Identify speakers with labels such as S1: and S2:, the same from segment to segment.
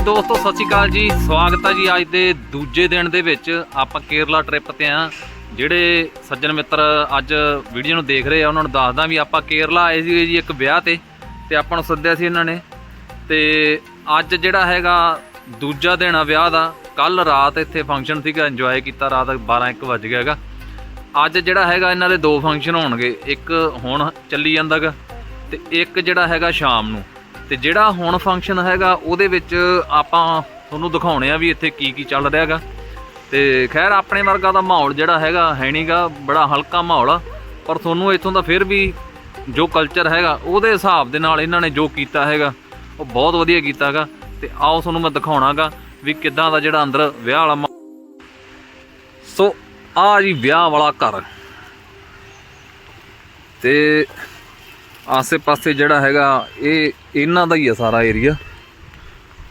S1: ਦੋਸਤੋ, ਸਤਿ ਸ਼੍ਰੀ ਅਕਾਲ ਜੀ। ਸਵਾਗਤ ਹੈ ਜੀ ਅੱਜ ਦੇ ਦੂਜੇ ਦਿਨ ਦੇ ਵਿੱਚ ਆਪਾਂ ਕੇਰਲਾ ਟ੍ਰਿਪ ਤੇ ਆ। ਜਿਹੜੇ ਸੱਜਣ ਮਿੱਤਰ ਅੱਜ ਵੀਡੀਓ ਨੂੰ ਦੇਖ ਰਹੇ ਆ, ਉਹਨਾਂ ਨੂੰ ਦੱਸਦਾ ਵੀ ਆਪਾਂ ਕੇਰਲਾ ਆਏ ਸੀਗੇ ਜੀ ਇੱਕ ਵਿਆਹ ਤੇ ਤੇ ਆਪਾਂ ਨੂੰ ਸੱਦਿਆ ਸੀ ਇਹਨਾਂ ਨੇ। ਤੇ ਅੱਜ ਜਿਹੜਾ ਹੈਗਾ ਦੂਜਾ ਦਿਨ ਆ ਵਿਆਹ ਦਾ ਕੱਲ ਰਾਤ ਇੱਥੇ ਫੰਕਸ਼ਨ ਸੀਗਾ ਇੰਜੋਏ ਕੀਤਾ, ਰਾਤ 12 1 ਵਜ ਗਿਆ ਹੈਗਾ। ਅੱਜ ਜਿਹੜਾ ਹੈਗਾ ਇਹਨਾਂ ਦੇ ਦੋ ਫੰਕਸ਼ਨ ਹੋਣਗੇ, ਇੱਕ ਹੁਣ ਚੱਲੀ ਜਾਂਦਾਗਾ ਤੇ ਇੱਕ ਜਿਹੜਾ ਹੈਗਾ ਸ਼ਾਮ ਨੂੰ। ਤੇ ਜਿਹੜਾ ਹੁਣ ਫੰਕਸ਼ਨ ਹੈਗਾ, ਉਹਦੇ ਵਿੱਚ ਆਪਾਂ ਤੁਹਾਨੂੰ ਦਿਖਾਉਣੇ ਆ ਵੀ ਇੱਥੇ ਕੀ ਕੀ ਚੱਲ ਰਿਹਾ ਹੈਗਾ। ਤੇ ਖੈਰ, ਆਪਣੇ ਵਰਗਾ ਦਾ ਮਾਹੌਲ ਜਿਹੜਾ ਹੈਗਾ ਹੈ ਨਹੀਂਗਾ ਬੜਾ ਹਲਕਾ ਮਾਹੌਲ ਆ। ਪਰ ਤੁਹਾਨੂੰ ਇੱਥੋਂ ਦਾ ਫਿਰ ਵੀ ਜੋ ਕਲਚਰ ਹੈਗਾ, ਉਹਦੇ ਹਿਸਾਬ ਦੇ ਨਾਲ ਇਹਨਾਂ ਨੇ ਜੋ ਕੀਤਾ ਹੈਗਾ, ਉਹ ਬਹੁਤ ਵਧੀਆ ਕੀਤਾ ਹੈਗਾ। ਤੇ ਆਓ ਤੁਹਾਨੂੰ ਮੈਂ ਦਿਖਾਉਣਾਗਾ ਵੀ ਕਿੱਦਾਂ ਦਾ ਜਿਹੜਾ ਅੰਦਰ ਵਿਆਹ ਵਾਲਾ ਮਾ- ਸੋ, ਆ ਜੀ ਵਿਆਹ ਵਾਲਾ ਘਰ। ਤੇ ਆਸੇ-ਪਾਸੇ ਜਿਹੜਾ ਹੈਗਾ ਇਹ ਇਹਨਾਂ ਦਾ ਹੀ ਆ ਸਾਰਾ ਏਰੀਆ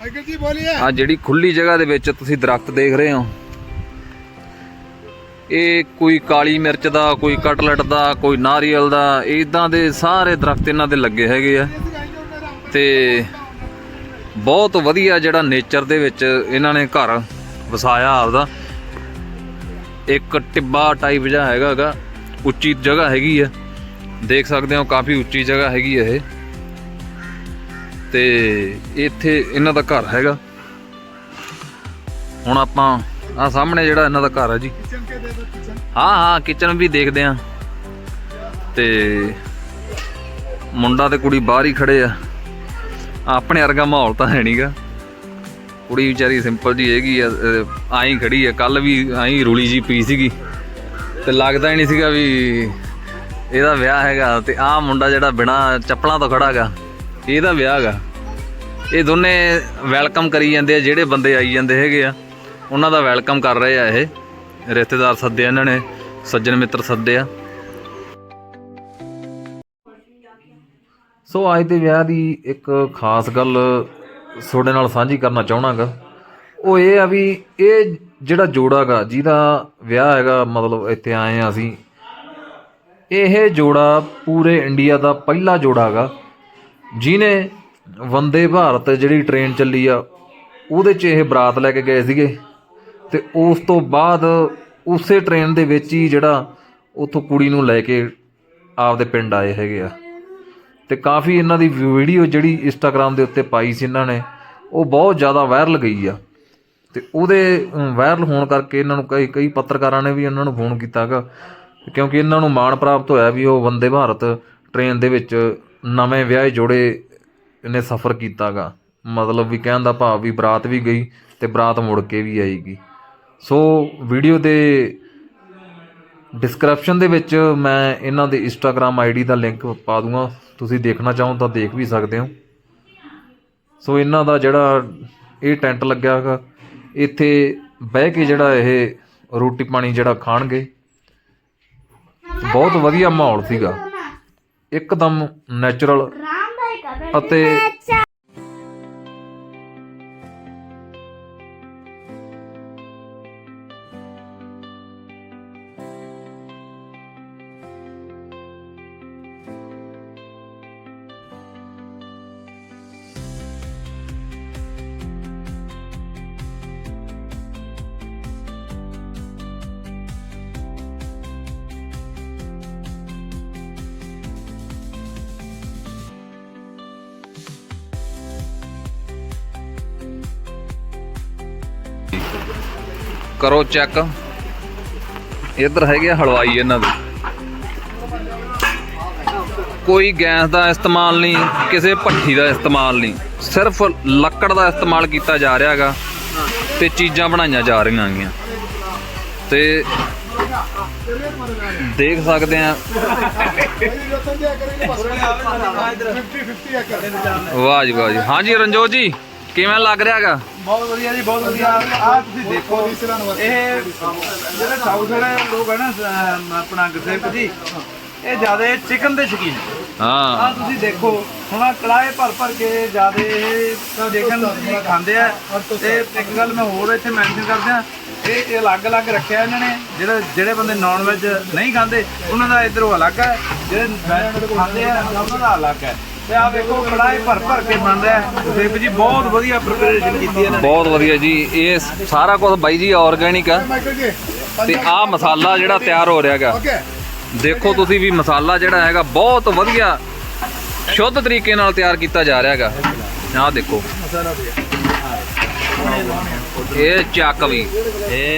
S2: ਅੰਕਲ ਜੀ ਬੋਲੀਏ।
S1: ਆ ਜਿਹੜੀ ਖੁੱਲੀ ਜਗ੍ਹਾ ਦੇ ਵਿੱਚ ਤੁਸੀਂ ਦਰਖਤ ਦੇਖ ਰਹੇ ਹੋ। ਇਹ ਕੋਈ ਕਾਲੀ ਮਿਰਚ ਦਾ ਕੋਈ ਕਟਲਟ ਦਾ ਕੋਈ ਨਾਰੀਅਲ ਦਾ ਇਦਾਂ ਦੇ ਸਾਰੇ ਦਰਖਤ ਇਹਨਾਂ ਦੇ ਲੱਗੇ ਹੈਗੇ ਆ। ਤੇ ਬਹੁਤ ਵਧੀਆ ਜਿਹੜਾ ਨੇਚਰ ਦੇ ਵਿੱਚ ਇਹਨਾਂ ਨੇ ਘਰ ਵਸਾਇਆ ਆਪਦਾ। ਇੱਕ ਟਿੱਬਾ ਟਾਈਪ ਜਿਹਾ ਹੈਗਾਗਾ ਉੱਚੀ ਜਗ੍ਹਾ ਹੈਗੀ ਆ। ਦੇਖ ਸਕਦੇ ਹੋ ਕਾਫੀ ਉੱਚੀ ਜਗ੍ਹਾ ਹੈਗੀ ਇਹ। ਤੇ ਇੱਥੇ ਇਹਨਾਂ ਦਾ ਘਰ ਹੈਗਾ। ਹੁਣ ਆਪਾਂ ਆ ਸਾਹਮਣੇ ਜਿਹੜਾ ਇਹਨਾਂ ਦਾ ਘਰ ਹੈ ਜੀ। ਹਾਂ ਹਾਂ ਕਿਚਨ ਵੀ ਦੇਖਦੇ ਆ ਤੇ ਮੁੰਡਾ ਤੇ ਕੁੜੀ ਬਾਹਰ ਹੀ ਖੜੇ ਆ। ਆਪਣੇ ਵਰਗਾ ਮਾਹੌਲ ਤਾਂ ਹੈ ਨਹੀਂਗਾ ਕੁੜੀ ਵਿਚਾਰੀ ਸਿੰਪਲ ਜੀ ਹੈਗੀ ਆ ਆਈ ਖੜੀ ਆ। ਕੱਲ ਵੀ ਆਈ ਰੂਲੀ ਜੀ ਪਈ ਸੀਗੀ। ਤੇ ਲੱਗਦਾ ਹੀ ਨਹੀਂ ਸੀਗਾ ਵੀ ਇਹਦਾ ਵਿਆਹ ਹੈਗਾ ਤੇ ਆਹ ਮੁੰਡਾ ਜਿਹੜਾ ਬਿਨਾ ਚੱਪਲਾਂ ਤੋਂ ਖੜਾਗਾ ਇਹਦਾ ਵਿਆਹ ਹੈਗਾ। ਇਹ ਦੋਨੇ ਵੈਲਕਮ ਕਰੀ ਜਾਂਦੇ ਆ, ਜਿਹੜੇ ਬੰਦੇ ਆਈ ਜਾਂਦੇ ਹੈਗੇ ਆ, ਉਹਨਾਂ ਦਾ ਵੈਲਕਮ ਕਰ ਰਹੇ ਆ ਇਹ। ਰਿਸ਼ਤੇਦਾਰ ਸੱਦੇ ਆ ਇਹਨਾਂ ਨੇ, ਸੱਜਣ ਮਿੱਤਰ ਸੱਦੇ ਆ। ਸੋ ਅੱਜ ਦੇ ਵਿਆਹ ਦੀ ਇੱਕ ਖਾਸ ਗੱਲ ਤੁਹਾਡੇ ਨਾਲ ਸਾਂਝੀ ਕਰਨਾ ਚਾਹਣਾਗਾ। ਉਹ ਇਹ ਆ ਵੀ ਇਹ ਜਿਹੜਾ ਜੋੜਾ ਜੋੜਾਗਾ ਜਿਹਦਾ ਵਿਆਹ ਹੈਗਾ, ਮਤਲਬ ਇੱਥੇ ਆਏ ਆ ਅਸੀਂ ਇਹ ਜੋੜਾ ਪੂਰੇ ਇੰਡੀਆ ਦਾ ਪਹਿਲਾ ਜੋੜਾ ਹੈਗਾ। ਜਿਹਨੇ ਵੰਦੇ ਭਾਰਤ ਜਿਹੜੀ ਟ੍ਰੇਨ ਚੱਲੀ ਆ, ਉਹਦੇ 'ਚ ਇਹ ਬਰਾਤ ਲੈ ਕੇ ਗਏ ਸੀਗੇ। ਤੇ ਉਸ ਤੋਂ ਬਾਅਦ ਉਸੇ ਟ੍ਰੇਨ ਦੇ ਵਿੱਚ ਹੀ ਜਿਹੜਾ ਉੱਥੋਂ ਕੁੜੀ ਨੂੰ ਲੈ ਕੇ ਆਪਦੇ ਪਿੰਡ ਆਏ ਹੈਗੇ ਆ। ਤੇ ਕਾਫੀ ਇਹਨਾਂ ਦੀ ਵੀਡੀਓ ਜਿਹੜੀ ਇੰਸਟਾਗ੍ਰam ਦੇ ਉੱਤੇ ਪਾਈ ਸੀ ਇਹਨਾਂ ਨੇ, ਉਹ ਬਹੁਤ ਜ਼ਿਆਦਾ ਵਾਇਰਲ ਗਈ ਆ। ਤੇ ਉਹਦੇ ਵਾਇਰਲ ਹੋਣ ਕਰਕੇ ਇਹਨਾਂ ਨੂੰ ਕਈ ਕਈ ਪੱਤਰਕਾਰਾਂ ਨੇ ਵੀ ਇਹਨਾਂ ਨੂੰ ਫੋਨ ਕੀਤਾਗਾ ਕਿਉਂਕਿ ਇਹਨਾਂ ਨੂੰ ਮਾਣ ਪ੍ਰਾਪਤ ਹੋਇਆ ਵੀ ਉਹ ਵੰਦੇ ਭਾਰਤ ਟ੍ਰੇਨ ਦੇ ਵਿੱਚ ਨਵੇਂ ਵਿਆਹੇ ਜੋੜੇ ਇਹਨੇ ਸਫ਼ਰ ਕੀਤਾਗਾ। ਮਤਲਬ ਵੀ ਕਹਿਣ ਦਾ ਭਾਵ ਵੀ ਬਰਾਤ ਵੀ ਗਈ ਤੇ ਬਰਾਤ ਮੁੜ ਕੇ ਵੀ ਆਏਗੀ ਸੋ ਵੀਡੀਓ ਦੇ ਡਿਸਕ੍ਰਿਪਸ਼ਨ ਦੇ ਵਿੱਚ ਮੈਂ ਇਹਨਾਂ ਦੇ ਇੰਸਟਾਗ੍ਰam ਆਈਡੀ ਦਾ ਲਿੰਕ ਪਾ ਦੂੰਗਾ। ਤੁਸੀਂ ਦੇਖਣਾ ਚਾਹੋ ਤਾਂ ਦੇਖ ਵੀ ਸਕਦੇ ਹੋ। ਸੋ ਇਹਨਾਂ ਦਾ ਜਿਹੜਾ ਇਹ ਟੈਂਟ ਲੱਗਿਆ ਹੈਗਾ, ਇੱਥੇ ਬਹਿ ਕੇ ਜਿਹੜਾ ਇਹ ਰੋਟੀ ਪਾਣੀ ਜਿਹੜਾ ਖਾਣਗੇ ਬਹੁਤ ਵਧੀਆ ਮਾਹੌਲ ਸੀਗਾ। ਇੱਕਦਮ ਨੈਚੁਰਲ ਅਤੇ ਕਰੋ ਚੈੱਕ। ਇੱਧਰ ਹੈਗੇ ਆ ਹਲਵਾਈ ਇਹਨਾਂ ਦੇ। ਕੋਈ ਗੈਸ ਦਾ ਇਸਤੇਮਾਲ ਨਹੀਂ, ਕਿਸੇ ਭੱਠੀ ਦਾ ਇਸਤੇਮਾਲ ਨਹੀਂ। ਸਿਰਫ ਲੱਕੜ ਦਾ ਇਸਤੇਮਾਲ ਕੀਤਾ ਜਾ ਰਿਹਾ ਹੈਗਾ ਤੇ ਚੀਜ਼ਾਂ ਬਣਾਈਆਂ ਜਾ ਰਹੀਆਂ ਹੈਗੀਆਂ। ਤੇ ਦੇਖ ਸਕਦੇ ਆ।
S2: ਰਤਨ ਦੇ ਕਰੇ ਬਸ 50 50 ਏਕੜ
S1: ਵਾਹ ਜੀ ਵਾਹ ਜੀ। ਹਾਂਜੀ ਰਣਜੋਤ ਜੀ। ਕਿਵੇਂ ਲੱਗ ਰਿਹਾ ਹੈਗਾ?
S3: ਬਹੁਤ ਵਧੀਆ ਜੀ ਬਹੁਤ ਵਧੀਆ। ਆ ਤੁਸੀਂ ਦੇਖੋ ਇਹ ਜਿਹੜੇ ਸਾਊਥ ਵਾਲੇ ਲੋਕ ਹੈ ਨਾ ਅਹ ਆਪਣਾ ਗੁਰਸੇਵਕ ਜੀ ਇਹ ਜ਼ਿਆਦਾ ਚਿਕਨ ਦੇ ਸ਼ੌਕੀਨ ਆ।
S1: ਹਾਂ।
S3: ਤੁਸੀਂ ਦੇਖੋ ਹੁਣ ਆਹ ਕੜਾਏ ਭਰ ਭਰ ਕੇ ਜ਼ਿਆਦਾ ਇਹ ਚਿਕਨ ਖਾਂਦੇ ਆ। ਤੇ ਇੱਕ ਗੱਲ ਮੈਂ ਹੋਰ ਇੱਥੇ ਮੈਂਸ਼ਨ ਕਰਦਾ ਇਹ ਇਹ ਅਲੱਗ-ਅਲੱਗ ਰੱਖਿਆ ਇਹਨਾਂ ਨੇ ਜਿਹੜੇ ਜਿਹੜੇ ਬੰਦੇ ਨਾਨ ਵੈਜ ਨਹੀਂ ਖਾਂਦੇ ਉਹਨਾਂ ਦਾ ਇਧਰੋਂ ਅਲੱਗ ਹੈ ਜਿਹੜੇ ਵੈਜ ਖਾਂਦੇ ਆ ਉਹਨਾਂ ਦਾ ਅਲੱਗ ਹੈ ਤੇ ਆ ਵੇਖੋ ਕੜਾਏ ਭਰ ਭਰ ਕੇ ਬਣ ਰਿਹਾ ਹੈ। ਦੀਪ ਜੀ ਬਹੁਤ ਵਧੀਆ ਪ੍ਰਿਪਰੇਸ਼ਨ ਕੀਤੀ ਇਹਨਾਂ ਨੇ।
S1: ਬਹੁਤ ਵਧੀਆ ਜੀ ਇਹ ਸਾਰਾ ਕੁਝ ਬਾਈ ਜੀ ਆਰਗੈਨਿਕ ਆ। ਤੇ ਆਹ ਮਸਾਲਾ ਜਿਹੜਾ ਤਿਆਰ ਹੋ ਰਿਹਾ ਹੈਗਾ। ਦੇਖੋ ਤੁਸੀਂ ਵੀ ਮਸਾਲਾ ਜਿਹੜਾ ਹੈਗਾ ਬਹੁਤ ਵਧੀਆ ਸ਼ੁੱਧ ਤਰੀਕੇ ਨਾਲ ਤਿਆਰ ਕੀਤਾ ਜਾ ਰਿਹਾ ਹੈਗਾ। ਆਹ ਦੇਖੋ। ਇਹ ਚੱਕ ਵੀ।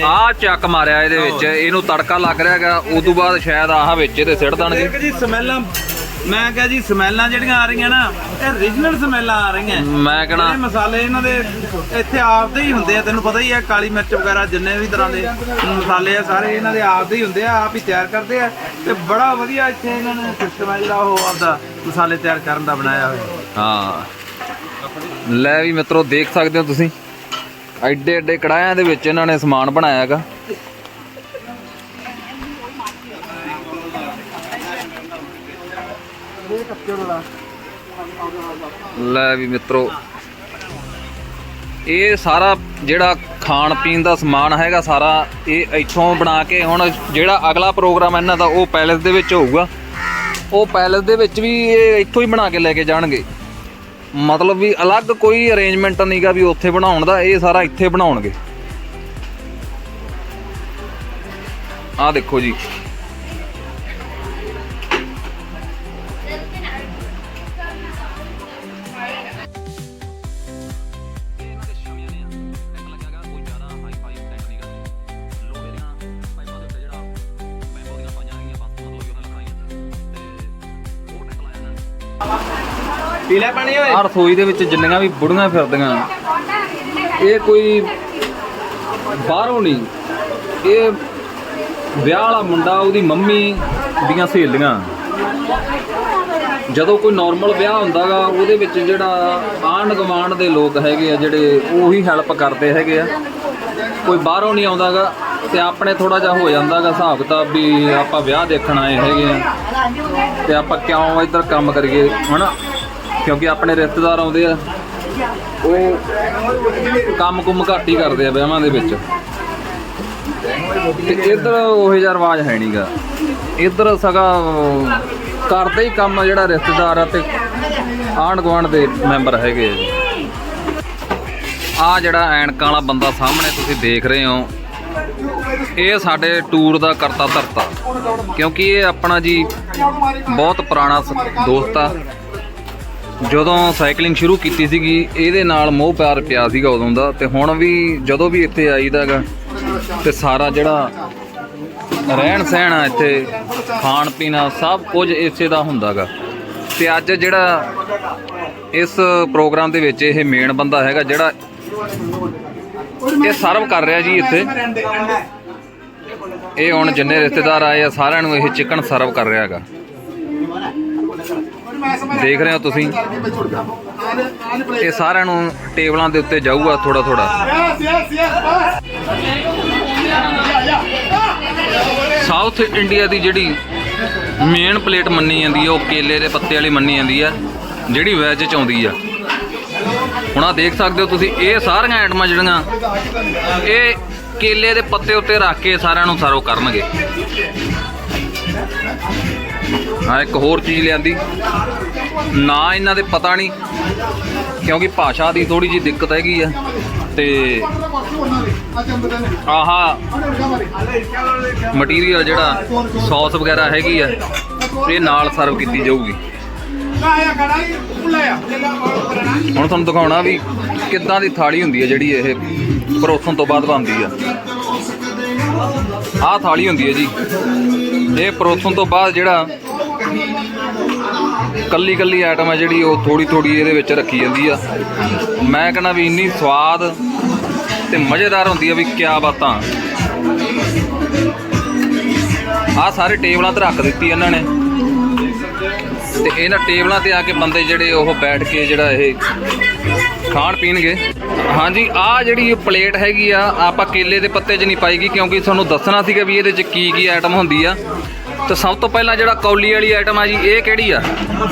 S1: ਆਹ ਚੱਕ ਮਾਰਿਆ ਇਹਦੇ ਵਿੱਚ ਇਹਨੂੰ ਤੜਕਾ ਲੱਗ ਰਿਹਾ ਹੈਗਾ ਉਦੋਂ ਬਾਅਦ ਸ਼ਾਇਦ ਆਹ ਵਿੱਚ ਇਹਦੇ ਸਿੱਟ ਦੇਣਗੇ।
S3: ਜੀ ਸਮੈਲਾਂ ਮੈਂ ਕਿਹਾ ਜੀ ਸਮੈਲਾਂ ਜਿਹੜੀਆਂ ਆ ਰਹੀਆਂ ਨਾ ਇਹ ਰੀਜਨਲ ਸਮੈਲਾਂ ਆ ਰਹੀਆਂ।
S1: ਮੈਂ ਕਹਣਾ
S3: ਇਹ ਮਸਾਲੇ ਇਹਨਾਂ ਦੇ ਇੱਥੇ ਆਪਦੇ ਹੀ ਹੁੰਦੇ ਆ ਤੈਨੂੰ ਪਤਾ ਹੀ ਆ ਕਾਲੀ ਮਿਰਚ ਵਗੈਰਾ ਜਿੰਨੇ ਵੀ ਤਰ੍ਹਾਂ ਦੇ ਮਸਾਲੇ ਆ ਸਾਰੇ ਇਹਨਾਂ ਦੇ ਆਪਦੇ ਹੀ ਹੁੰਦੇ ਆ ਆਪ ਹੀ ਤਿਆਰ ਕਰਦੇ ਆ। ਤੇ ਬੜਾ ਵਧੀਆ ਇੱਥੇ ਇਹਨਾਂ ਨੇ ਸਿਸਟਮ ਹੈ ਜਿਹੜਾ ਉਹ ਆਪਦਾ ਮਸਾਲੇ ਤਿਆਰ ਕਰਨ ਦਾ ਬਣਾਇਆ ਹੋਇਆ।
S1: ਹਾਂ। ਲੈ ਵੀ ਮਿੱਤਰੋ ਦੇਖ ਸਕਦੇ ਹੋ ਤੁਸੀਂ। ਐਡੇ ਐਡੇ ਕੜਾਇਆਂ ਦੇ ਵਿੱਚ ਇਹਨਾਂ ਨੇ ਸਮਾਨ ਬਣਾਇਆ ਲੈ ਵੀ ਮਿੱਤਰੋ, ਇਹ ਸਾਰਾ ਜਿਹੜਾ ਖਾਣ ਪੀਣ ਦਾ ਸਮਾਨ ਹੈਗਾ ਸਾਰਾ ਇਹ ਇੱਥੋਂ ਬਣਾ ਕੇ ਹੁਣ ਜਿਹੜਾ ਅਗਲਾ ਪ੍ਰੋਗਰਾਮ ਇਹਨਾਂ ਦਾ, ਉਹ ਪੈਲੇਸ ਦੇ ਵਿੱਚ ਹੋਊਗਾ। ਉਹ ਪੈਲੇਸ ਦੇ ਵਿੱਚ ਵੀ ਇਹ ਇੱਥੋਂ ਹੀ ਬਣਾ ਕੇ ਲੈ ਕੇ ਜਾਣਗੇ। ਮਤਲਬ ਵੀ ਅਲੱਗ ਕੋਈ ਅਰੇਂਜਮੈਂਟ ਨਹੀਂਗਾ ਵੀ ਉੱਥੇ ਬਣਾਉਣ ਦਾ, ਇਹ ਸਾਰਾ ਇੱਥੇ ਬਣਾਉਣਗੇ। ਆ ਦੇਖੋ ਜੀ।
S3: ਪੀਲਾ ਪਾਣੀ ਓਏ।
S1: ਆਹ ਰਸੋਈ ਦੇ ਵਿੱਚ ਜਿੰਨੀਆਂ ਵੀ ਬੁੜੀਆਂ ਫਿਰਦੀਆਂ, ਇਹ ਕੋਈ ਬਾਹਰੋਂ ਨਹੀਂ। ਇਹ ਵਿਆਹ ਵਾਲਾ ਮੁੰਡਾ, ਉਹਦੀ ਮੰਮੀ ਦੀਆਂ ਸਹੇਲੀਆਂ। ਜਦੋਂ ਕੋਈ ਨਾਰਮਲ ਵਿਆਹ ਹੁੰਦਾਗਾ, ਉਹਦੇ ਵਿੱਚ ਜਿਹੜਾ ਆਂਢ ਗੁਆਂਢ ਦੇ ਲੋਕ ਹੈਗੇ ਆ, ਜਿਹੜੇ ਉਹੀ ਹੈਲਪ ਕਰਦੇ ਹੈਗੇ ਆ। ਕੋਈ ਬਾਹਰੋਂ ਨਹੀਂ ਆਉਂਦਾਗਾ ਤੇ ਆਪਣੇ ਥੋੜਾ ਜਿਹਾ ਹੋ ਜਾਂਦਾਗਾ ਹਿਸਾਬ ਕਿਤਾਬ ਵੀ ਆਪਾਂ ਵਿਆਹ ਦੇਖਣ ਆਏ ਹੈਗੇ ਆ। ਤੇ ਆਪਾਂ ਕਿਉਂ ਇੱਧਰ ਕੰਮ ਕਰੀਏ, ਹਨਾ? ਕਿਉਂਕਿ ਆਪਣੇ ਰਿਸ਼ਤੇਦਾਰ ਆਉਂਦੇ ਆ, ਉਹ ਕੰਮ ਕੁੰਮ ਘੱਟ ਹੀ ਕਰਦੇ ਆ ਵਿਆਹਾਂ ਦੇ ਵਿੱਚ। ਤੇ ਇੱਧਰ ਉਹ ਜਿਹਾ ਰਿਵਾਜ ਹੈ ਨਹੀਂਗਾ ਇੱਧਰ ਸਗਾ ਕਰਦੇ ਹੀ ਕੰਮ ਜਿਹੜਾ ਰਿਸ਼ਤੇਦਾਰ ਆ ਤੇ ਆਂਢ ਗੁਆਂਢ ਦੇ ਮੈਂਬਰ ਹੈਗੇ ਆ ਜਿਹੜਾ ਐਨਕਾਂ ਵਾਲਾ ਬੰਦਾ ਸਾਹਮਣੇ ਤੁਸੀਂ ਦੇਖ ਰਹੇ ਹੋ, ਇਹ ਸਾਡੇ ਟੂਰ ਦਾ ਕਰਤਾ ਧਰਤਾ। ਕਿਉਂਕਿ ਇਹ ਆਪਣਾ ਜੀ ਬਹੁਤ ਪੁਰਾਣਾ ਦੋਸਤ ਆ। ਜਦੋਂ ਸਾਈਕਲਿੰਗ ਸ਼ੁਰੂ ਕੀਤੀ ਸੀਗੀ, ਇਹਦੇ ਨਾਲ ਮੋਹ ਪਿਆਰ ਪਿਆ ਸੀਗਾ ਉਦੋਂ ਦਾ, ਤੇ ਹੁਣ ਵੀ ਜਦੋਂ ਵੀ ਇੱਥੇ ਆਈਦਾਗਾ ਤੇ ਸਾਰਾ ਜਿਹੜਾ ਰਹਿਣ ਸਹਿਣ ਆ ਇੱਥੇ, ਖਾਣ ਪੀਣਾ ਸਭ ਕੁਝ ਇਸੇ ਦਾ ਹੁੰਦਾਗਾ ਤੇ ਅੱਜ ਜਿਹੜਾ ਇਸ ਪ੍ਰੋਗਰਾਮ ਦੇ ਵਿੱਚ ਇਹ ਮੇਨ ਬੰਦਾ ਹੈਗਾ, ਜਿਹੜਾ ਇਹ ਸਰਵ ਕਰ ਰਿਹਾ ਜੀ ਇੱਥੇ। ਇਹ ਹੁਣ ਜਿੰਨੇ ਰਿਸ਼ਤੇਦਾਰ ਆਏ ਆ, ਸਾਰਿਆਂ ਨੂੰ ਇਹ ਚਿਕਨ ਸਰਵ ਕਰ ਰਿਹਾ ਹੈਗਾ। ਦੇਖ ਰਹੇ ਹੋ ਤੁਸੀਂ। ਇਹ ਸਾਰਿਆਂ ਨੂੰ ਟੇਬਲਾਂ ਦੇ ਉੱਤੇ ਜਾਊਗਾ ਥੋੜਾ ਥੋੜਾ ਸਾਊਥ ਇੰਡੀਆ ਦੀ ਜਿਹੜੀ ਮੇਨ ਪਲੇਟ ਮੰਨੀ ਜਾਂਦੀ ਹੈ ਉਹ ਕੇਲੇ ਦੇ ਪੱਤੇ ਵਾਲੀ ਮੰਨੀ ਜਾਂਦੀ ਹੈ ਜਿਹੜੀ ਵੈਜ ਚ ਆਉਂਦੀ ਆ। ਹੁਣ ਆ ਦੇਖ ਸਕਦੇ ਹੋ ਤੁਸੀਂ ਇਹ ਸਾਰੀਆਂ ਆਈਟਮਾਂ ਜਿਹੜੀਆਂ ਇਹ ਕੇਲੇ ਦੇ ਪੱਤੇ ਉੱਤੇ ਰੱਖ ਕੇ ਸਾਰਿਆਂ ਨੂੰ ਸਰਵ ਕਰਨਗੇ। ਹਾਂ, ਇੱਕ ਹੋਰ ਚੀਜ਼ ਲਿਆਂਦੀ। ਨਾ ਇਹਨਾਂ ਦੇ ਪਤਾ ਨਹੀਂ, ਕਿਉਂਕਿ ਭਾਸ਼ਾ ਦੀ ਥੋੜੀ ਜਿਹੀ ਦਿੱਕਤ ਹੈਗੀ ਆ, ਤੇ ਆਹਾ ਮਟੀਰੀਅਲ ਜਿਹੜਾ ਸੌਸ ਵਗੈਰਾ ਹੈਗੀ ਆ, ਇਹ ਨਾਲ ਸਰਵ ਕੀਤੀ ਜਾਊਗੀ। ਹੁਣ ਤੁਹਾਨੂੰ ਦਿਖਾਉਣਾ ਵੀ ਕਿੱਦਾਂ ਦੀ ਥਾਲੀ ਹੁੰਦੀ ਹੈ ਜਿਹੜੀ ਇਹ ਪਰੋਸਣ ਤੋਂ ਬਾਅਦ ਬਣਦੀ ਆ। ਆਹ ਥਾਲੀ ਹੁੰਦੀ ਹੈ ਜੀ। ਇਹ ਪਰੋਸਣ ਤੋਂ ਬਾਅਦ ਜਿਹੜਾ ਕੱਲੀ ਕੱਲੀ ਆਈਟਮ ਹੈ ਜਿਹੜੀ ਉਹ ਥੋੜੀ ਥੋੜੀ ਇਹਦੇ ਵਿੱਚ ਰੱਖੀ ਜਾਂਦੀ ਆ। ਮੈਂ ਕਹਿੰਦਾ ਵੀ ਇੰਨੀ ਸਵਾਦ ਤੇ ਮਜ਼ੇਦਾਰ ਹੁੰਦੀ ਆ ਵੀ ਕਿਆ ਬਾਤਾਂ। ਆਹ ਸਾਰੇ ਟੇਬਲਾਂ ਤੇ ਰੱਖ ਦਿੱਤੀ ਇਹਨਾਂ ਨੇ। ਤੇ ਇਹਨਾਂ ਟੇਬਲਾਂ ਤੇ ਆ ਕੇ ਬੰਦੇ ਜਿਹੜੇ ਉਹ ਬੈਠ ਕੇ ਜਿਹੜਾ ਇਹ ਖਾਣ ਪੀਣਗੇ। ਹਾਂਜੀ ਆ ਜਿਹੜੀ ਇਹ ਪਲੇਟ ਹੈਗੀ ਆ ਆਪਾਂ ਕੇਲੇ ਦੇ ਪੱਤੇ 'ਚ ਨਹੀਂ ਪਾਈਗੀ ਕਿਉਂਕਿ ਤੁਹਾਨੂੰ ਦੱਸਣਾ ਸੀਗਾ ਵੀ ਇਹਦੇ 'ਚ ਕੀ ਕੀ ਆਈਟਮ ਹੁੰਦੀ ਆ। ਤੇ ਸਭ ਤੋਂ ਪਹਿਲਾਂ ਜਿਹੜਾ ਕੌਲੀ ਵਾਲੀ ਆਈਟਮ ਆ ਜੀ ਇਹ ਕਿਹੜੀ ਆ?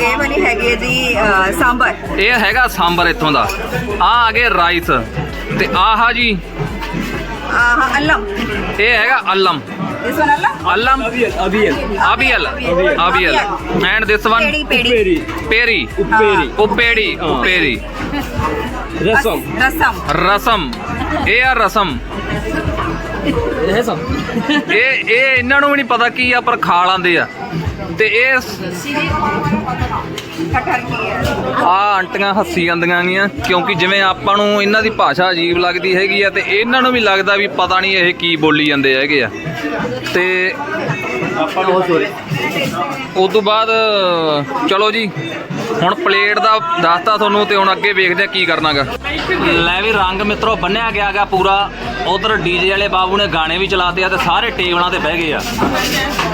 S4: ਇਹ ਵਾਲੀ ਹੈਗੀ ਹੈ ਜੀ ਸਾਂਬਰ।
S1: ਇਹ ਹੈਗਾ ਸਾਂਬਰ ਇੱਥੋਂ ਦਾ। ਆ ਆ ਗਏ ਰਾਈਸ। ਤੇ ਆਹ ਜੀ
S4: ਆਹ ਅਲਮ।
S1: ਇਹ ਹੈਗਾ Alam.
S4: This one Allah?
S1: Allam? Abiyal. Abiyal. Abiyal. Abiyal. Abiyal. And this one?
S4: Peri. Peri.
S1: Peri.
S4: Upperi.
S1: Upperi. Upperi.
S4: Rasam. Rasam.
S1: Rasam. ਇਹ ਆ ਰਸਮ ਰਸਮ ਇਹ ਇਹ ਇਹਨਾਂ ਨੂੰ ਵੀ ਨਹੀਂ ਪਤਾ ਕੀ ਆ ਪਰ ਖਾ ਲਾਂਦੇ ਆ ਤੇ ਇਹ ਆ ਆਂਟੀਆਂ ਹੱਸੀ ਜਾਂਦੀਆਂ ਗੀਆਂ ਕਿਉਂਕਿ ਜਿਵੇਂ ਆਪਾਂ ਨੂੰ ਇਹਨਾਂ ਦੀ ਭਾਸ਼ਾ ਅਜੀਬ ਲੱਗਦੀ ਹੈਗੀ ਆ ਤੇ ਇਹਨਾਂ ਨੂੰ ਵੀ ਲੱਗਦਾ ਵੀ ਪਤਾ ਨਹੀਂ ਇਹ ਕੀ ਬੋਲੀ ਜਾਂਦੇ ਹੈਗੇ ਆ। ਤੇ ਆਪਾਂ ਨੂੰ ਉਸ ਤੋਂ ਬਾਅਦ ਚਲੋ ਜੀ ਹੁਣ ਪਲੇਟ ਦਾ ਦੱਸਤਾ ਤੁਹਾਨੂੰ ਤੇ ਹੁਣ ਅੱਗੇ ਵੇਖਦੇ ਆ ਕੀ ਕਰਨਾਗਾ। ਲੈ ਵੀ ਰੰਗ ਮਿੱਤਰੋ, ਬੰਨਿਆ ਗਿਆ ਗਾ ਪੂਰਾ। ਉਧਰ ਡੀਜੇ ਵਾਲੇ ਬਾਬੂ ਨੇ ਗਾਣੇ ਵੀ ਚਲਾਤੇ ਆ ਤੇ ਸਾਰੇ ਟੇਬਲਾਂ ਤੇ ਬਹਿ ਗਏ ਆ।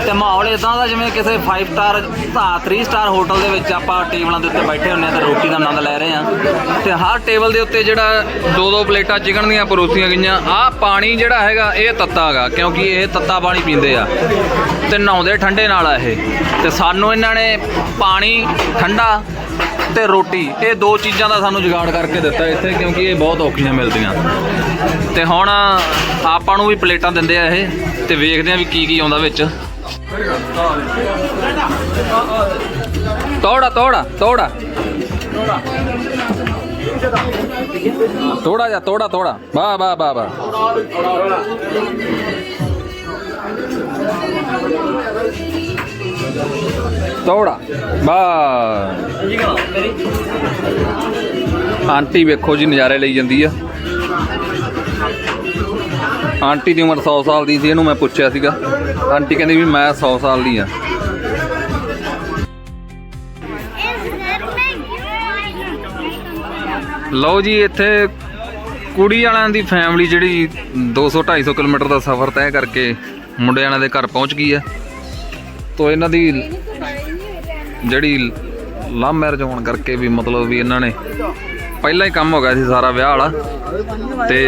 S1: ਤੇ ਮਾਹੌਲ ਇਦਾਂ ਦਾ ਜਿਵੇਂ ਕਿਸੇ 5 ਸਟਾਰ ਤਾਂ 3 ਸਟਾਰ ਹੋਟਲ ਦੇ ਵਿੱਚ ਆਪਾਂ ਟੇਬਲਾਂ ਦੇ ਉੱਤੇ ਬੈਠੇ ਹੁੰਨੇ ਆ ਤੇ ਰੋਟੀ ਦਾ ਆਨੰਦ ਲੈ ਰਹੇ ਆ। ਤੇ ਹਰ ਟੇਬਲ ਦੇ ਉੱਤੇ ਜਿਹੜਾ ਦੋ ਦੋ ਪਲੇਟਾਂ ਚਿਕਨ ਦੀਆਂ ਪਰੋਸੀਆਂ ਗਈਆਂ, ਆਹ ਪਾਣੀ ਜਿਹੜਾ ਹੈਗਾ ਇਹ ਤੱਤਾ ਹੈਗਾ, ਕਿਉਂਕਿ ਇਹ ਤੱਤਾ ਪਾਣੀ ਪੀਂਦੇ ਆ। ਤੇ ਨਹਾਉਂਦੇ ਠੰਡੇ ਨਾਲ ਆ ਇਹ। ਤੇ ਸਾਨੂੰ ਇਹਨਾਂ ਨੇ ਪਾਣੀ ਠੰਡਾ ਤੇ ਰੋਟੀ, ਇਹ ਦੋ ਚੀਜ਼ਾਂ ਦਾ ਸਾਨੂੰ ਜੁਗਾੜ ਕਰਕੇ ਦਿੱਤਾ ਇੱਥੇ, ਕਿਉਂਕਿ ਇਹ ਬਹੁਤ ਔਖੀਆਂ ਮਿਲਦੀਆਂ। ਤੇ ਹੁਣ ਆਪਾਂ ਨੂੰ ਵੀ ਪਲੇਟਾਂ ਦਿੰਦੇ ਆ ਇਹ, ਤੇ ਵੇਖਦੇ ਆ ਵੀ ਕੀ ਕੀ ਆਉਂਦਾ ਵਿੱਚ। ਤੋੜਾ ਤੋੜਾ ਤੋੜਾ। ਤੋੜਾ ਜਾ, ਤੋੜਾ ਤੋੜਾ। ਵਾਹ ਵਾਹ ਵਾਹ ਵਾਹ। ਤੋੜਾ। ਵਾਹ ਆਂਟੀ ਵੇਖੋ ਜੀ, ਨਜ਼ਾਰੇ ਲਈ ਜਾਂਦੀ ਆ। ਆਂਟੀ ਦੀ ਉਮਰ 100 ਸਾਲ ਦੀ ਸੀ, ਇਹਨੂੰ ਮੈਂ ਪੁੱਛਿਆ ਸੀਗਾ। ਆਂਟੀ ਕਹਿੰਦੀ ਵੀ ਮੈਂ 100 ਸਾਲ ਦੀ ਆ। ਲਓ ਜੀ, ਇੱਥੇ ਕੁੜੀ ਵਾਲਿਆਂ ਦੀ ਫੈਮਿਲੀ ਜਿਹੜੀ 200 250 ਕਿਲੋਮੀਟਰ ਦਾ ਸਫ਼ਰ ਤੈਅ ਕਰਕੇ ਮੁੰਡੇ ਵਾਲਿਆਂ ਦੇ ਘਰ ਪਹੁੰਚ ਗਈ ਹੈ ਤੋ ਇਹਨਾਂ ਦੀ ਜਿਹੜੀ ਲਵ ਮੈਰਿਜ ਹੋਣ ਕਰਕੇ ਵੀ ਮਤਲਬ ਵੀ ਇਹਨਾਂ ਨੇ ਪਹਿਲਾਂ ਹੀ ਕੰਮ ਹੋ ਗਿਆ ਸੀ ਸਾਰਾ ਵਿਆਹ ਵਾਲਾ। ਤੇ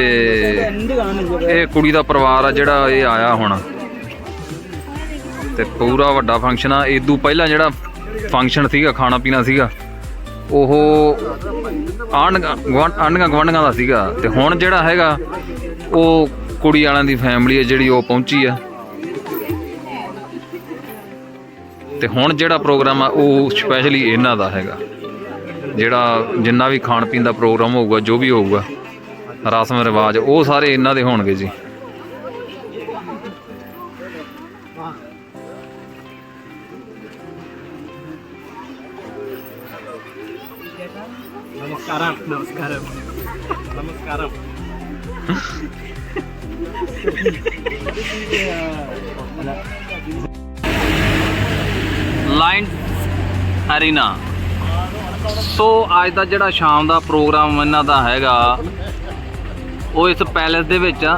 S1: ਇਹ ਕੁੜੀ ਦਾ ਪਰਿਵਾਰ ਆ ਜਿਹੜਾ ਇਹ ਆਇਆ ਹੁਣ। ਤੇ ਪੂਰਾ ਵੱਡਾ ਫੰਕਸ਼ਨ ਆ। ਇਦੋਂ ਪਹਿਲਾਂ ਜਿਹੜਾ ਫੰਕਸ਼ਨ ਸੀਗਾ ਖਾਣਾ ਪੀਣਾ ਸੀਗਾ ਉਹ ਆਂਢ ਆਂਢੀਆਂ ਗੁਆਂਢੀਆਂ ਦਾ ਸੀਗਾ। ਤੇ ਹੁਣ ਜਿਹੜਾ ਹੈਗਾ ਉਹ ਕੁੜੀ ਵਾਲਿਆਂ ਦੀ ਫੈਮਿਲੀ ਹੈ ਜਿਹੜੀ ਉਹ ਪਹੁੰਚੀ ਆ। ਤੇ ਹੁਣ ਜਿਹੜਾ ਪ੍ਰੋਗਰਾਮ ਆ, ਉਹ ਸਪੈਸ਼ਲੀ ਇਹਨਾਂ ਦਾ ਹੈਗਾ। ਜਿਹੜਾ ਜਿੰਨਾ ਵੀ ਖਾਣ ਪੀਣ ਦਾ ਪ੍ਰੋਗਰਾਮ ਹੋਊਗਾ, ਜੋ ਵੀ ਹੋਊਗਾ, ਰਸਮ ਰਿਵਾਜ, ਉਹ ਸਾਰੇ ਇਹਨਾਂ ਦੇ ਹੋਣਗੇ ਜੀ। ਅਰੀਨਾ ਸੋ ਅੱਜ ਦਾ ਜਿਹੜਾ ਸ਼ਾਮ ਦਾ ਪ੍ਰੋਗਰਾਮ ਇਹਨਾਂ ਦਾ ਹੈਗਾ, ਉਹ ਇਸ ਪੈਲੇਸ ਦੇ ਵਿੱਚ ਆ।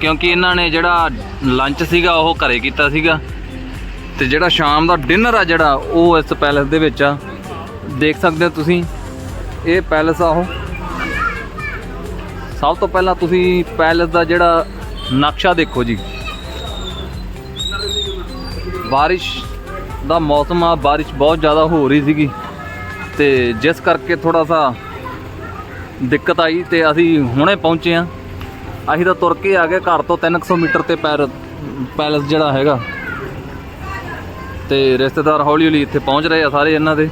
S1: ਕਿਉਂਕਿ ਇਹਨਾਂ ਨੇ ਜਿਹੜਾ ਲੰਚ ਸੀਗਾ, ਉਹ ਘਰੇ ਕੀਤਾ ਸੀਗਾ। ਤੇ ਜਿਹੜਾ ਸ਼ਾਮ ਦਾ ਡਿਨਰ ਆ ਜਿਹੜਾ, ਉਹ ਇਸ ਪੈਲੇਸ ਦੇ ਵਿੱਚ ਆ। ਦੇਖ ਸਕਦੇ ਹੋ ਤੁਸੀਂ, ਇਹ ਪੈਲੇਸ ਆ ਉਹ। ਸਭ ਤੋਂ ਪਹਿਲਾਂ ਤੁਸੀਂ ਪੈਲੇਸ ਦਾ ਜਿਹੜਾ ਨਕਸ਼ਾ ਦੇਖੋ ਜੀ। ਬਾਰਿਸ਼ ਦਾ ਮੌਸਮ ਆ, ਬਾਰਿਸ਼ ਬਹੁਤ ਜ਼ਿਆਦਾ ਹੋ ਰਹੀ ਸੀਗੀ। ਤੇ ਜਿਸ ਕਰਕੇ ਥੋੜਾ ਸਾ ਦਿੱਕਤ ਆਈ ਤੇ ਅਸੀਂ ਹੁਣੇ ਪਹੁੰਚੇ ਆ। ਅਸੀਂ ਤਾਂ ਤੁਰ ਕੇ ਆ ਗਏ ਘਰ ਤੋਂ 300 ਮੀਟਰ ਤੇ ਪੈਰ, ਪੈਲਸ ਜਿਹੜਾ ਹੈਗਾ। ਤੇ ਰਿਸ਼ਤੇਦਾਰ ਹੌਲੀ ਹੌਲੀ ਇੱਥੇ ਪਹੁੰਚ ਰਹੇ ਆ ਸਾਰੇ ਇਹਨਾਂ ਦੇ।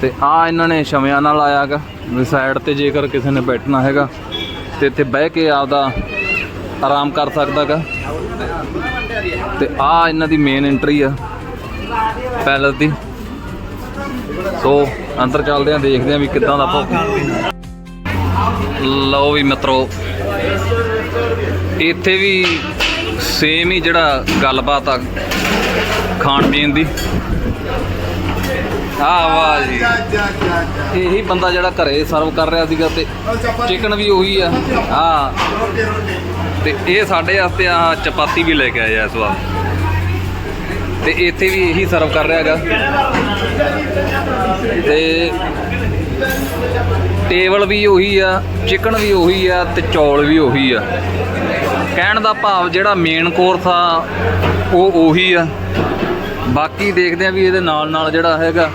S1: ਤੇ ਆ ਇਹਨਾਂ ਨੇ ਸ਼ਮਿਆਂ ਨਾਲ ਆਇਆਗਾ ਵੀ ਸਾਈਡ ਤੇ ਜੇਕਰ ਕਿਸੇ ਨੇ ਬੈਠਣਾ ਹੈਗਾ, ਤੇ ਇੱਥੇ ਬਹਿ ਕੇ ਆਪਦਾ ਆਰਾਮ ਕਰ ਸਕਦਾਗਾ। ਤੇ ਆ ਇਹਨਾਂ ਦੀ ਮੇਨ ਐਂਟਰੀ ਆ ਪੈਲਸ ਦੀ। ਸੋ ਅੰਦਰ ਚੱਲਦੇ ਆ, ਦੇਖਦੇ ਆ ਵੀ ਕਿੱਦਾਂ ਦਾ ਭੋਗ ਲਓ ਵੀ ਮਿੱਤਰੋ, ਇੱਥੇ ਵੀ ਸੇਮ ਹੀ ਜਿਹੜਾ ਗੱਲਬਾਤ ਆ, ਖਾਣ ਪੀਣ ਦੀ। ਆ ਵਾਹ ਜੀ। ਇਹੀ ਬੰਦਾ ਜਿਹੜਾ ਘਰੇ ਸਰਵ ਕਰ ਰਿਹਾ ਸੀਗਾ ਤੇ ਚਿਕਨ ਵੀ ਉਹੀ ਆ। ਆ ਤੇ ਇਹ ਸਾਡੇ ਵਾਸਤੇ ਆ ਚਪਾਤੀ ਵੀ ਲੈ ਕੇ ਆਇਆ ਇਸ ਵਾਰ। ਤੇ ਇੱਥੇ ਵੀ ਇਹੀ ਸਰਵ ਕਰ ਰਿਹਾ ਹੈਗਾ। ਤੇ ਟੇਬਲ ਵੀ ਉਹੀ ਆ ਚਿਕਨ ਵੀ ਉਹੀ ਆ ਤੇ ਚੌਲ ਵੀ ਉਹੀ ਆ। ਕਹਿਣ ਦਾ ਭਾਵ ਜਿਹੜਾ ਮੇਨ ਕੋਰਸ ਆ, ਉਹ ਉਹੀ ਆ। ਬਾਕੀ ਦੇਖਦੇ ਆ ਵੀ ਇਹਦੇ ਨਾਲ ਨਾਲ ਜਿਹੜਾ ਹੈਗਾ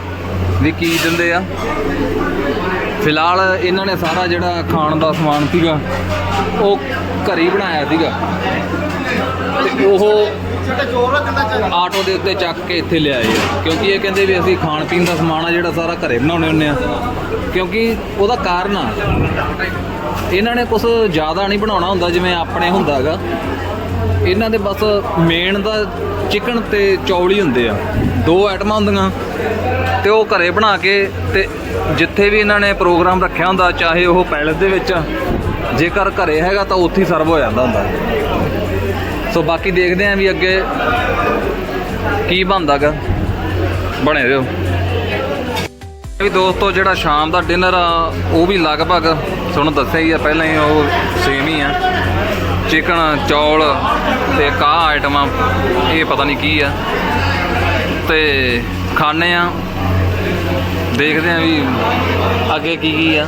S1: ਵੀ ਕੀ ਦਿੰਦੇ ਆ। ਫਿਲਹਾਲ ਇਹਨਾਂ ਨੇ ਸਾਰਾ ਜਿਹੜਾ ਖਾਣ ਦਾ ਸਮਾਨ ਸੀਗਾ, ਉਹ ਘਰੇ ਹੀ ਬਣਾਇਆ ਸੀਗਾ। ਤੇ ਉਹ ਆਟੋ ਦੇ ਉੱਤੇ ਚੱਕ ਕੇ ਇੱਥੇ ਲਿਆਏ ਆ। ਕਿਉਂਕਿ ਇਹ ਕਹਿੰਦੇ ਵੀ ਅਸੀਂ ਖਾਣ ਪੀਣ ਦਾ ਸਮਾਨ ਆ ਜਿਹੜਾ ਸਾਰਾ ਘਰੇ ਬਣਾਉਣੇ ਹੁੰਨੇ ਆ। ਕਿਉਂਕਿ ਉਹਦਾ ਕਾਰਨ ਆ। ਇਹਨਾਂ ਨੇ ਕੁਝ ਜ਼ਿਆਦਾ ਨਹੀਂ ਬਣਾਉਣਾ ਹੁੰਦਾ ਜਿਵੇਂ ਆਪਣੇ ਹੁੰਦਾ ਹੈਗਾ ਇਹਨਾਂ ਦੇ ਬਸ ਮੇਨ ਦਾ ਚਿਕਨ ਤੇ ਚੌਲ ਹੀ ਹੁੰਦੇ ਆ। ਦੋ ਆਈਟਮਾਂ ਹੁੰਦੀਆਂ। ਤੇ ਉਹ ਘਰੇ ਬਣਾ ਕੇ ਤੇ ਜਿੱਥੇ ਵੀ ਇਹਨਾਂ ਨੇ ਪ੍ਰੋਗਰਾਮ ਰੱਖਿਆ ਹੁੰਦਾ ਚਾਹੇ ਉਹ ਪੈਲਸ ਦੇ ਵਿੱਚ ਆ, ਜੇਕਰ ਘਰੇ ਹੈਗਾ ਤਾਂ ਉੱਥੇ ਹੀ ਸਰਵ ਹੋ ਜਾਂਦਾ ਹੁੰਦਾ। ਸੋ ਬਾਕੀ ਦੇਖਦੇ ਆਂ ਵੀ ਅੱਗੇ ਕੀ ਬਣਦਾਗਾ। ਬਣੇ ਰਹੋ। ਵੀ ਦੋਸਤੋ, ਜਿਹੜਾ ਸ਼ਾਮ ਦਾ ਡਿਨਰ ਆ, ਉਹ ਵੀ ਲਗਭਗ ਤੁਹਾਨੂੰ ਦੱਸਿਆ ਹੀ ਆ, ਪਹਿਲਾਂ ਹੀ ਉਹ ਸੇਮ ਹੀ ਆ। ਚਿਕਨ, ਚੌਲ ਤੇ ਕਾ ਆਈਟਮਾਂ ਇਹ ਪਤਾ ਨਹੀਂ ਕੀ ਆ। ਤੇ ਖਾਣੇ ਆ। ਦੇਖਦੇ ਆ ਵੀ ਅੱਗੇ ਕੀ ਕੀ ਆ।